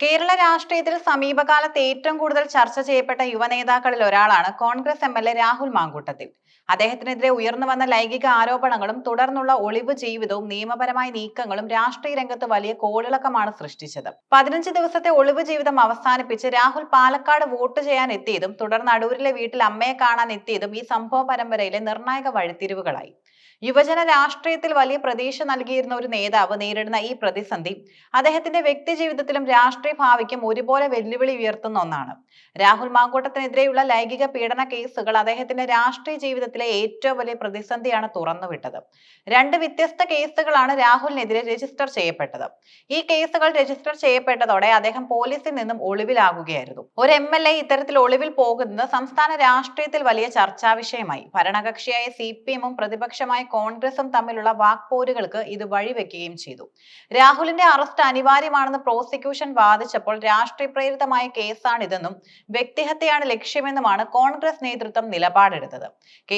കേരള രാഷ്ട്രീയത്തിൽ സമീപകാലത്ത് ഏറ്റവും കൂടുതൽ ചർച്ച ചെയ്യപ്പെട്ട യുവനേതാക്കളിൽ ഒരാളാണ് Congress M L A Rahul Mamkootathil. അദ്ദേഹത്തിനെതിരെ ഉയർന്നു വന്ന ലൈംഗിക ആരോപണങ്ങളും തുടർന്നുള്ള ഒളിവ് ജീവിതവും നിയമപരമായ നീക്കങ്ങളും രാഷ്ട്രീയ രംഗത്ത് വലിയ കോളിളക്കമാണ് സൃഷ്ടിച്ചത്. പതിനഞ്ച് ദിവസത്തെ ഒളിവ് ജീവിതം അവസാനിപ്പിച്ച് രാഹുൽ പാലക്കാട് വോട്ട് ചെയ്യാൻ എത്തിയതും തുടർന്ന് അടൂരിലെ വീട്ടിൽ അമ്മയെ കാണാൻ എത്തിയതും ഈ സംഭവ പരമ്പരയിലെ നിർണായക വഴിത്തിരിവുകളായി. യുവജന രാഷ്ട്രീയത്തിൽ വലിയ പ്രതീക്ഷ നൽകിയിരുന്ന ഒരു നേതാവ് നേരിടുന്ന ഈ പ്രതിസന്ധി അദ്ദേഹത്തിന്റെ വ്യക്തി ജീവിതത്തിലും രാഷ്ട്രീയ ഭാവിക്കും ഒരുപോലെ വെല്ലുവിളി ഉയർത്തുന്ന ഒന്നാണ്. രാഹുൽ മാങ്കൂട്ടത്തിനെതിരെയുള്ള ലൈംഗിക പീഡന കേസുകൾ അദ്ദേഹത്തിന്റെ രാഷ്ട്രീയ ജീവിതത്തിലെ ഏറ്റവും വലിയ പ്രതിസന്ധിയാണ് തുറന്നുവിട്ടത്. രണ്ട് വ്യത്യസ്ത കേസുകളാണ് രാഹുലിനെതിരെ രജിസ്റ്റർ ചെയ്യപ്പെട്ടത്. ഈ കേസുകൾ രജിസ്റ്റർ ചെയ്യപ്പെട്ടതോടെ അദ്ദേഹം പോലീസിൽ നിന്നും ഒളിവിലാകുകയായിരുന്നു. ഒരു എം എൽ എ ഇത്തരത്തിൽ ഒളിവിൽ പോകുന്നത് സംസ്ഥാന രാഷ്ട്രീയത്തിൽ വലിയ ചർച്ചാ വിഷയമായി. ഭരണകക്ഷിയായ സി പി എമ്മും പ്രതിപക്ഷമായ കോൺഗ്രസും തമ്മിലുള്ള വാക്പോരുകൾക്ക് ഇത് വഴിവെക്കുകയും ചെയ്തു. രാഹുലിന്റെ അറസ്റ്റ് അനിവാര്യമാണെന്ന് പ്രോസിക്യൂഷൻ വാദിച്ചപ്പോൾ രാഷ്ട്രീയ പ്രേരിതമായ കേസാണിതെന്നും വ്യക്തിഹത്യയാണ് ലക്ഷ്യമെന്നുമാണ് കോൺഗ്രസ് നേതൃത്വം നിലപാടെടുത്തത്.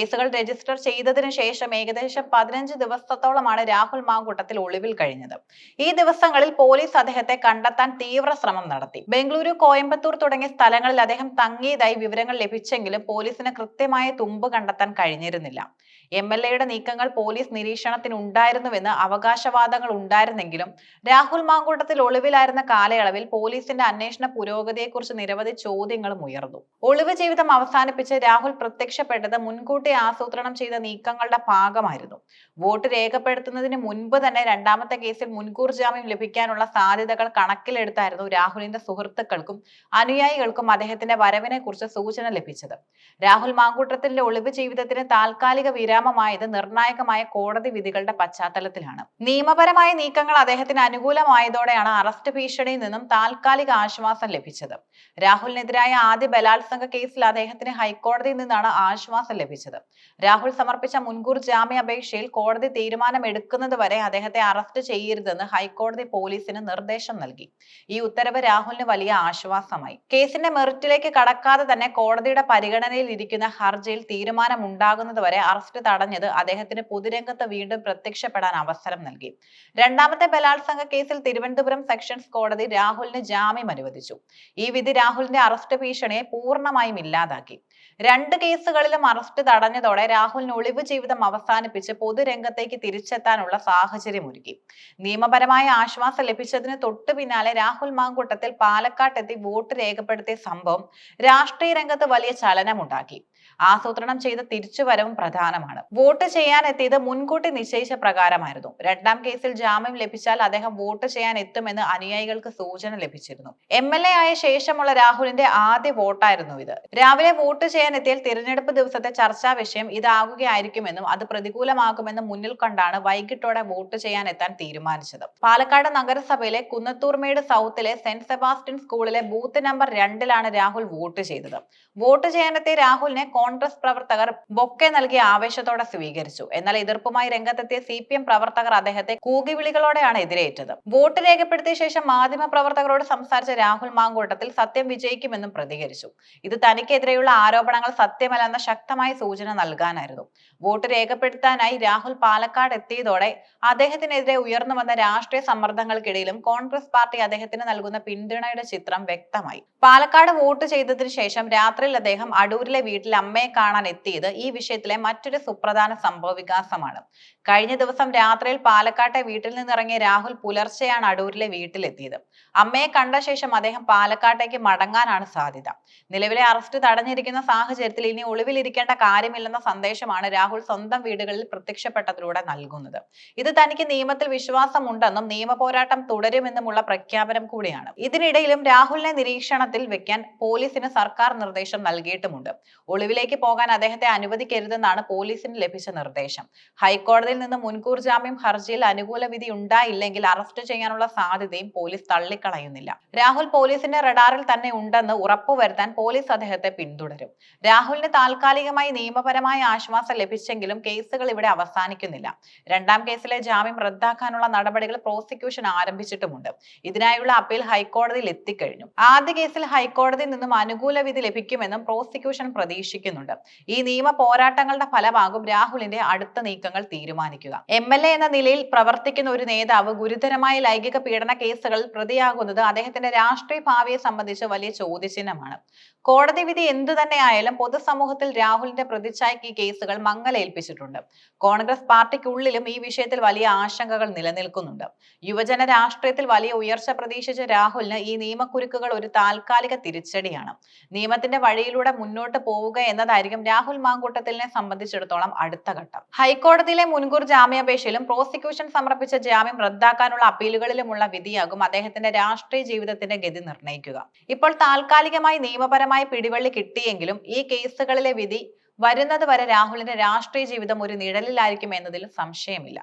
കേസുകൾ രജിസ്റ്റർ ചെയ്തതിനു ശേഷം ഏകദേശം പതിനഞ്ച് ദിവസത്തോളമാണ് രാഹുൽ മാങ്കൂട്ടത്തിൽ ഒളിവിൽ കഴിഞ്ഞത്. ഈ ദിവസങ്ങളിൽ പോലീസ് അദ്ദേഹത്തെ കണ്ടെത്താൻ തീവ്ര ശ്രമം നടത്തി. ബംഗളൂരു കോയമ്പത്തൂർ തുടങ്ങിയ സ്ഥലങ്ങളിൽ അദ്ദേഹം തങ്ങിയതായി വിവരങ്ങൾ ലഭിച്ചെങ്കിലും പോലീസിന് കൃത്യമായ തുമ്പ് കണ്ടെത്താൻ കഴിഞ്ഞിരുന്നില്ല. എം എൽ എയുടെ നീക്കങ്ങൾ പോലീസ് നിരീക്ഷണത്തിനുണ്ടായിരുന്നുവെന്ന് അവകാശവാദങ്ങൾ ഉണ്ടായിരുന്നെങ്കിലും രാഹുൽ മാങ്കൂട്ടത്തിൽ ഒളിവിലായിരുന്ന കാലയളവിൽ പോലീസിന്റെ അന്വേഷണ പുരോഗതിയെക്കുറിച്ച് നിരവധി ചോദ്യങ്ങളും ഉയർന്നു. ഒളിവ് ജീവിതം അവസാനിപ്പിച്ച് രാഹുൽ പ്രത്യക്ഷപ്പെട്ടത് മുൻകൂട്ടി ആസൂത്രണം ചെയ്ത നീക്കങ്ങളുടെ ഭാഗമായിരുന്നു. വോട്ട് രേഖപ്പെടുത്തുന്നതിന് മുൻപ് തന്നെ രണ്ടാമത്തെ കേസിൽ മുൻകൂർ ജാമ്യം ലഭിക്കാനുള്ള സാധ്യതകൾ കണക്കിലെടുത്തായിരുന്നു രാഹുലിന്റെ സുഹൃത്തുക്കൾക്കും അനുയായികൾക്കും അദ്ദേഹത്തിന്റെ വരവിനെ കുറിച്ച് സൂചന ലഭിച്ചത്. രാഹുൽ മാങ്കൂട്ടത്തിന്റെ ഒളിവ് ജീവിതത്തിന് താൽക്കാലിക വിരാമമായത് നിർണായകമായ കോടതി വിധികളുടെ പശ്ചാത്തലത്തിലാണ്. നിയമപരമായ നീക്കങ്ങൾ അദ്ദേഹത്തിന് അനുകൂലമായതോടെയാണ് അറസ്റ്റ് ഭീഷണിയിൽ നിന്നും താൽക്കാലിക ആശ്വാസം ലഭിച്ചത്. രാഹുലിനെതിരായ ആദ്യ ബലാത്സംഗ കേസിൽ അദ്ദേഹത്തിന് ഹൈക്കോടതിയിൽ നിന്നാണ് ആശ്വാസം ലഭിച്ചത്. രാഹുൽ സമർപ്പിച്ച മുൻകൂർ ജാമ്യാപേക്ഷയിൽ കോടതി തീരുമാനം എടുക്കുന്നത് വരെ അദ്ദേഹത്തെ അറസ്റ്റ് ചെയ്യരുതെന്ന് ഹൈക്കോടതി പോലീസിന് നിർദ്ദേശം നൽകി. ഈ ഉത്തരവ് രാഹുലിന് വലിയ ആശ്വാസമായി. കേസിന്റെ മെറിറ്റിലേക്ക് കടക്കാതെ തന്നെ കോടതിയുടെ പരിഗണനയിൽ ഇരിക്കുന്ന ഹർജിയിൽ തീരുമാനം ഉണ്ടാകുന്നതുവരെ അറസ്റ്റ് തടഞ്ഞത് അദ്ദേഹത്തിന് പൊതുരംഗത്ത് വീണ്ടും പ്രത്യക്ഷപ്പെടാൻ അവസരം നൽകി. രണ്ടാമത്തെ ബലാത്സംഗ കേസിൽ തിരുവനന്തപുരം സെക്ഷൻസ് കോടതി രാഹുലിന് ജാമ്യം അനുവദിച്ചു. ഈ വിധി രാഹുലിന്റെ അറസ്റ്റ് ഭീഷണിയെ പൂർണമായും ഇല്ലാതാക്കി. രണ്ട് കേസുകളിലും അറസ്റ്റ് തടഞ്ഞതോടെ രാഹുലിന് ഒളിവ് ജീവിതം അവസാനിപ്പിച്ച് പൊതുരംഗത്തേക്ക് തിരിച്ചെത്താനുള്ള സാഹചര്യം ഒരുക്കി. നിയമപരമായ ആശ്വാസം ലഭിച്ചതിന് തൊട്ടു പിന്നാലെ രാഹുൽ മാങ്കൂട്ടത്തിൽ പാലക്കാട്ടെത്തി വോട്ട് രേഖപ്പെടുത്തിയ സംഭവം രാഷ്ട്രീയ രംഗത്ത് വലിയ ചലനമുണ്ടാക്കി. ആസൂത്രണം ചെയ്ത തിരിച്ചുവരവും പ്രധാനമാണ്. വോട്ട് ചെയ്യാൻ എത്തിയത് മുൻകൂട്ടി നിശ്ചയിച്ച പ്രകാരമായിരുന്നു. രണ്ടാം കേസിൽ ജാമ്യം ലഭിച്ചാൽ അദ്ദേഹം വോട്ട് ചെയ്യാൻ എത്തുമെന്ന് അനുയായികൾക്ക് സൂചന ലഭിച്ചിരുന്നു. എം എൽ എ ആയ ശേഷമുള്ള രാഹുലിന്റെ ആദ്യ വോട്ടായിരുന്നു ഇത്. രാവിലെ വോട്ട് ചെയ്യാൻ എത്തിയാൽ തിരഞ്ഞെടുപ്പ് ദിവസത്തെ ചർച്ചാ വിഷയം ഇതാകുകയായിരിക്കുമെന്നും അത് പ്രതികൂലമാകുമെന്നും മുന്നിൽ കണ്ടാണ് വൈകിട്ടോടെ വോട്ട് ചെയ്യാൻ എത്താൻ തീരുമാനിച്ചത്. പാലക്കാട് നഗരസഭയിലെ കുന്നത്തൂർമേട് സൗത്തിലെ സെന്റ് സെബാസ്റ്റ്യൻ സ്കൂളിലെ ബൂത്ത് നമ്പർ രണ്ടിലാണ് രാഹുൽ വോട്ട് ചെയ്തത്. വോട്ട് ചെയ്യാനെത്തിയ രാഹുലിനെ കോൺഗ്രസ് പ്രവർത്തകർ ബൊക്കെ നൽകിയ ആവേശത്തോടെ സ്വീകരിച്ചു. എന്നാൽ എതിർപ്പുമായി രംഗത്തെത്തിയ സി പി എം പ്രവർത്തകർ അദ്ദേഹത്തെ കൂകിവിളികളോടെയാണ് എതിരേറ്റത്. വോട്ട് രേഖപ്പെടുത്തിയ ശേഷം മാധ്യമ പ്രവർത്തകരോട് സംസാരിച്ച രാഹുൽ മാങ്കൂട്ടത്തിൽ സത്യം വിജയിക്കുമെന്നും പ്രതികരിച്ചു. ഇത് തനിക്കെതിരെയുള്ള ആരോപണങ്ങൾ സത്യമല്ലെന്ന ശക്തമായ സൂചന നൽകാനായിരുന്നു. വോട്ട് രേഖപ്പെടുത്താനായി രാഹുൽ പാലക്കാട് എത്തിയതോടെ അദ്ദേഹത്തിനെതിരെ ഉയർന്നു വന്ന രാഷ്ട്രീയ സമ്മർദ്ദങ്ങൾക്കിടയിലും കോൺഗ്രസ് പാർട്ടി അദ്ദേഹത്തിന് നൽകുന്ന പിന്തുണയുടെ ചിത്രം വ്യക്തമായി. പാലക്കാട് വോട്ട് ചെയ്തതിനു ശേഷം രാത്രിയിൽ അദ്ദേഹം അടൂരിലെ വീട്ടിൽ അമ്മയെ കാണാൻ എത്തിയത് ഈ വിഷയത്തിലെ മറ്റൊരു സുപ്രധാന സംഭവ വികാസമാണ്. കഴിഞ്ഞ ദിവസം രാത്രിയിൽ പാലക്കാട്ടെ വീട്ടിൽ നിന്നിറങ്ങിയ രാഹുൽ പുലർച്ചെയാണ് അടൂരിലെ വീട്ടിലെത്തിയത്. അമ്മയെ കണ്ട ശേഷം അദ്ദേഹം പാലക്കാട്ടേക്ക് മടങ്ങാനാണ് സാധ്യത. നിലവിലെ അറസ്റ്റ് തടഞ്ഞിരിക്കുന്ന സാഹചര്യത്തിൽ ഇനി ഒളിവിലിരിക്കേണ്ട കാര്യമില്ലെന്ന സന്ദേശമാണ് രാഹുൽ സ്വന്തം വീടുകളിൽ പ്രത്യക്ഷപ്പെട്ടതിലൂടെ നൽകുന്നത്. ഇത് തനിക്ക് നിയമത്തിൽ വിശ്വാസമുണ്ടെന്നും നിയമ പോരാട്ടം തുടരുമെന്നുമുള്ള പ്രഖ്യാപനം കൂടിയാണ്. ഇതിനിടയിലും രാഹുലിനെ നിരീക്ഷണത്തിൽ വെക്കാൻ പോലീസിന് സർക്കാർ നിർദ്ദേശം നൽകിയിട്ടുമുണ്ട്. ഒളിവിലേക്ക് പോകാൻ അദ്ദേഹത്തെ അനുവദിക്കരുതെന്നാണ് പോലീസിന് ലഭിച്ച നിർദ്ദേശം. ഹൈക്കോടതിയിൽ നിന്ന് മുൻകൂർ ജാമ്യം ഹർജിയിൽ അനുകൂല വിധി ഉണ്ടായില്ലെങ്കിൽ അറസ്റ്റ് ചെയ്യാനുള്ള സാധ്യതയും പോലീസ് തള്ളിക്കളയുന്നില്ല. രാഹുൽ പോലീസിന്റെ റഡാറിൽ തന്നെ ഉണ്ടെന്ന് ഉറപ്പുവരുത്താൻ പോലീസ് അദ്ദേഹത്തെ പിന്തുടരും. രാഹുലിന് താൽക്കാലികമായി നിയമപരമായ ആശ്വാസം ലഭിച്ചെങ്കിലും കേസുകൾ ഇവിടെ അവസാനിക്കുന്നില്ല. രണ്ടാം കേസിലെ ജാമ്യം റദ്ദാക്കാനുള്ള നടപടികൾ പ്രോസിക്യൂഷൻ ആരംഭിച്ചിട്ടുമുണ്ട്. ഇതിനായുള്ള അപ്പീൽ ഹൈക്കോടതിയിൽ എത്തിക്കഴിഞ്ഞു. ആദ്യ കേസിൽ ഹൈക്കോടതിയിൽ നിന്നും അനുകൂല വിധി ലഭിക്കുമെന്നും പ്രോസിക്യൂഷൻ പ്രതീക്ഷിക്കുന്നുണ്ട് പ്രതീക്ഷിക്കുന്നുണ്ട് ഈ നിയമ പോരാട്ടങ്ങളുടെ ഫലമാകും രാഹുലിന്റെ അടുത്ത നീക്കങ്ങൾ തീരുമാനിക്കുക. എം എന്ന നിലയിൽ പ്രവർത്തിക്കുന്ന ഒരു നേതാവ് ഗുരുതരമായ ലൈംഗിക പീഡന കേസുകളിൽ പ്രതിയാകുന്നത് അദ്ദേഹത്തിന്റെ രാഷ്ട്രീയ ഭാവിയെ സംബന്ധിച്ച് വലിയ ചോദ്യചിഹ്നമാണ്. കോടതി വിധി എന്തു തന്നെയായാലും പൊതുസമൂഹത്തിൽ രാഹുലിന്റെ പ്രതിച്ഛായക്ക് ഈ കേസുകൾ മങ്ങലേൽപ്പിച്ചിട്ടുണ്ട്. കോൺഗ്രസ് പാർട്ടിക്കുള്ളിലും ഈ വിഷയത്തിൽ വലിയ ആശങ്കകൾ നിലനിൽക്കുന്നുണ്ട്. യുവജന രാഷ്ട്രീയത്തിൽ വലിയ ഉയർച്ച പ്രതീക്ഷിച്ച രാഹുലിന് ഈ നിയമക്കുരുക്കുകൾ ഒരു താൽക്കാലിക തിരിച്ചടിയാണ്. നിയമത്തിന്റെ വഴിയിലൂടെ മുന്നോട്ട് പോവുക എന്നതായിരിക്കും രാഹുൽ മാങ്കൂട്ടത്തിലിനെ സംബന്ധിച്ചിടത്തോളം അടുത്ത ഘട്ടം. ഹൈക്കോടതിയിലെ മുൻകൂർ ജാമ്യാപേക്ഷയിലും പ്രോസിക്യൂഷൻ സമർപ്പിച്ച ജാമ്യം റദ്ദാക്കാനുള്ള അപ്പീലുകളിലുമുള്ള വിധിയാകും അദ്ദേഹത്തിന്റെ രാഷ്ട്രീയ ജീവിതത്തിന്റെ ഗതി നിർണയിക്കുക. ഇപ്പോൾ താൽക്കാലികമായി നിയമപരമായി പിടിവള്ളി കിട്ടിയെങ്കിലും ഈ കേസുകളിലെ വിധി വരുന്നത് വരെ രാഹുലിന്റെ രാഷ്ട്രീയ ജീവിതം ഒരു നിഴലിലായിരിക്കും എന്നതിൽ സംശയമില്ല.